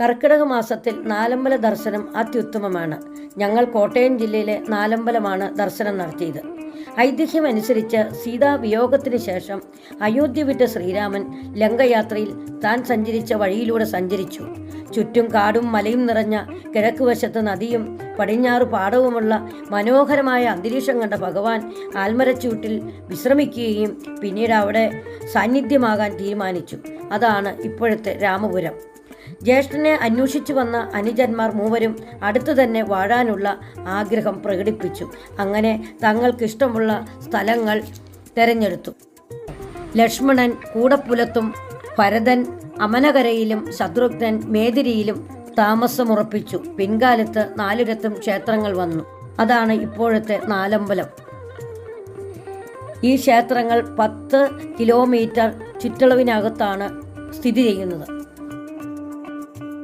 കർക്കിടക മാസത്തിൽ നാലമ്പല ദർശനം അത്യുത്തമമാണ്. ഞങ്ങൾ കോട്ടയം ജില്ലയിലെ നാലമ്പലമാണ് ദർശനം നടത്തിയത്. ഐതിഹ്യമനുസരിച്ച് സീതാവിയോഗത്തിന് ശേഷം അയോധ്യ വിട്ട ശ്രീരാമൻ ലങ്കയാത്രയിൽ താൻ സഞ്ചരിച്ച വഴിയിലൂടെ സഞ്ചരിച്ചു. ചുറ്റും കാടും മലയും നിറഞ്ഞ കിഴക്ക് കിഴക്കുവശത്ത് നദിയും പടിഞ്ഞാറ് പാടവുമുള്ള മനോഹരമായ അന്തരീക്ഷം കണ്ട ഭഗവാൻ ആൽമരച്ചൂട്ടിൽ വിശ്രമിക്കുകയും പിന്നീട് അവിടെ സാന്നിധ്യമാകാൻ തീരുമാനിച്ചു. അതാണ് ഇപ്പോഴത്തെ രാമപുരം. ജ്യേഷ്ഠനെ അന്വേഷിച്ചു വന്ന അനുജന്മാർ മൂവരും അടുത്തു തന്നെ വാഴാനുള്ള ആഗ്രഹം പ്രകടിപ്പിച്ചു. അങ്ങനെ തങ്ങൾക്കിഷ്ടമുള്ള സ്ഥലങ്ങൾ തെരഞ്ഞെടുത്തു. ലക്ഷ്മണൻ കൂടപ്പുലത്തും ഭരതൻ അമനകരയിലും ശത്രുഘ്നൻ മേതിരിയിലും താമസമുറപ്പിച്ചു. പിൻകാലത്ത് നാലിടത്തും ക്ഷേത്രങ്ങൾ വന്നു. അതാണ് ഇപ്പോഴത്തെ നാലമ്പലം. ഈ ക്ഷേത്രങ്ങൾ പത്ത് കിലോമീറ്റർ ചുറ്റളവിനകത്താണ് സ്ഥിതി ചെയ്യുന്നത്.